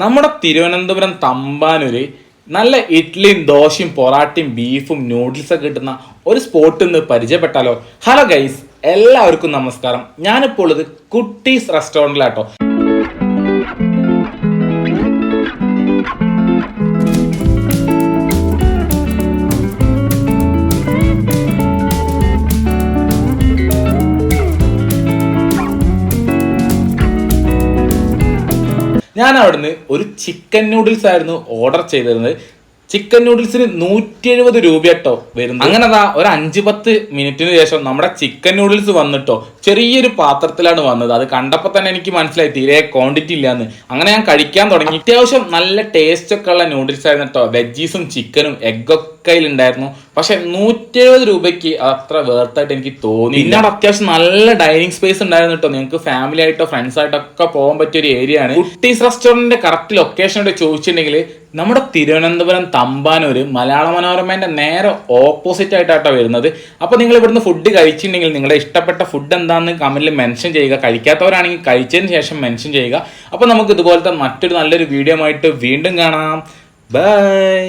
നമ്മുടെ തിരുവനന്തപുരം തമ്പാനൂര് നല്ല ഇഡ്ഡലിയും ദോശയും പൊറാട്ടയും ബീഫും നൂഡിൽസ് ഒക്കെ കിട്ടുന്ന ഒരു സ്പോട്ട് നിന്ന് പരിചയപ്പെട്ടാലോ? ഹലോ ഗൈസ് എല്ലാവർക്കും നമസ്കാരം. ഞാനിപ്പോൾ ഉള്ളത് കുട്ടീസ് റെസ്റ്റോറന്റിലാട്ടോ ഞാൻ അവിടുന്ന് ഒരു ചിക്കൻ നൂഡിൽസ് ആയിരുന്നു ഓർഡർ ചെയ്തിരുന്നത്. ചിക്കൻ നൂഡിൽസിന് നൂറ്റി എഴുപത് രൂപ കേട്ടോ വരുന്നത്. അങ്ങനെ ഒരു അഞ്ച് പത്ത് മിനിറ്റിന് ശേഷം നമ്മുടെ ചിക്കൻ നൂഡിൽസ് വന്നിട്ടോ ചെറിയൊരു പാത്രത്തിലാണ് വന്നത്. അത് കണ്ടപ്പോൾ തന്നെ എനിക്ക് മനസ്സിലായി തീരെ ക്വാണ്ടിറ്റി ഇല്ലാന്ന്. അങ്ങനെ ഞാൻ കഴിക്കാൻ തുടങ്ങി. അത്യാവശ്യം നല്ല ടേസ്റ്റ് ഒക്കെ ഉള്ള നൂഡിൽസ് ആയിരുന്നു കേട്ടോ വെജീസും ചിക്കനും എഗ്ഗൊക്കെ ഉണ്ടായിരുന്നു പക്ഷെ നൂറ്റി എഴുപത് രൂപയ്ക്ക് അത്ര വേർത്തായിട്ട് എനിക്ക് തോന്നി പിന്നെ അവിടെ അത്യാവശ്യം നല്ല ഡൈനിങ് സ്പേസ് ഉണ്ടായിരുന്നു കേട്ടോ നിങ്ങൾക്ക് ഫാമിലി ആയിട്ടോ ഫ്രണ്ട്സ് ആയിട്ടോ ഒക്കെ പോകാൻ പറ്റിയ ഒരു ഏരിയ ആണ്. കുട്ടീസ് റെസ്റ്റോറന്റിന്റെ കറക്റ്റ് ലൊക്കേഷൻ ചോദിച്ചിട്ടുണ്ടെങ്കിൽ നമ്മുടെ തിരുവനന്തപുരം തമ്പാനൂര് മലയാള മനോരമേന്റെ നേരെ ഓപ്പോസിറ്റ് ആയിട്ടാട്ടോ വരുന്നത്. അപ്പോൾ നിങ്ങൾ ഇവിടുന്ന് ഫുഡ് കഴിച്ചിട്ടുണ്ടെങ്കിൽ നിങ്ങളുടെ ഇഷ്ടപ്പെട്ട ഫുഡ് എന്താണെന്ന് കമന്റിൽ മെൻഷൻ ചെയ്യുക. കഴിക്കാത്തവരാണെങ്കിൽ കഴിച്ചതിന് ശേഷം മെൻഷൻ ചെയ്യുക. അപ്പോൾ നമുക്ക് ഇതുപോലത്തെ മറ്റൊരു നല്ലൊരു വീഡിയോ ആയിട്ട് വീണ്ടും കാണാം. ബൈ